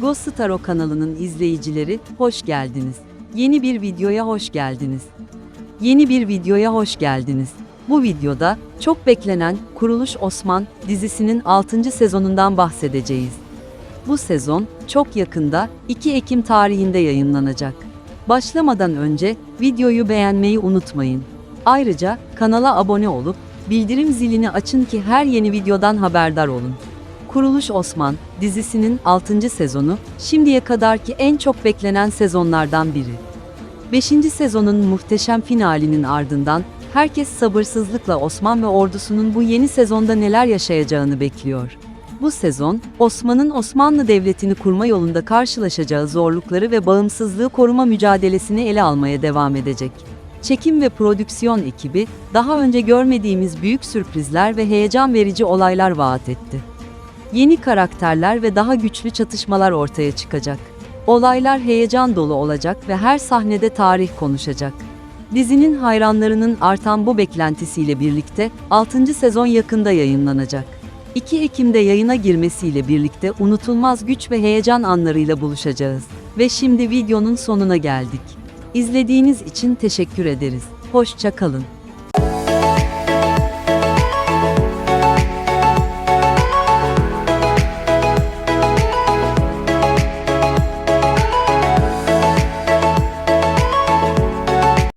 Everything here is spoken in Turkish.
Ghost Taro kanalının izleyicileri, hoş geldiniz. Yeni bir videoya hoş geldiniz. Yeni bir videoya hoş geldiniz. Bu videoda çok beklenen Kuruluş Osman dizisinin 6. sezonundan bahsedeceğiz. Bu sezon çok yakında 2 Ekim tarihinde yayınlanacak. Başlamadan önce videoyu beğenmeyi unutmayın. Ayrıca kanala abone olup bildirim zilini açın ki her yeni videodan haberdar olun. Kuruluş Osman dizisinin 6. sezonu şimdiye kadarki en çok beklenen sezonlardan biri. 5. sezonun muhteşem finalinin ardından herkes sabırsızlıkla Osman ve ordusunun bu yeni sezonda neler yaşayacağını bekliyor. Bu sezon, Osman'ın Osmanlı Devleti'ni kurma yolunda karşılaşacağı zorlukları ve bağımsızlığı koruma mücadelesini ele almaya devam edecek. Çekim ve prodüksiyon ekibi, daha önce görmediğimiz büyük sürprizler ve heyecan verici olaylar vaat etti. Yeni karakterler ve daha güçlü çatışmalar ortaya çıkacak. Olaylar heyecan dolu olacak ve her sahnede tarih konuşacak. Dizinin hayranlarının artan bu beklentisiyle birlikte 6. sezon yakında yayınlanacak. 2 Ekim'de yayına girmesiyle birlikte unutulmaz güç ve heyecan anlarıyla buluşacağız. Ve şimdi videonun sonuna geldik. İzlediğiniz için teşekkür ederiz. Hoşça kalın.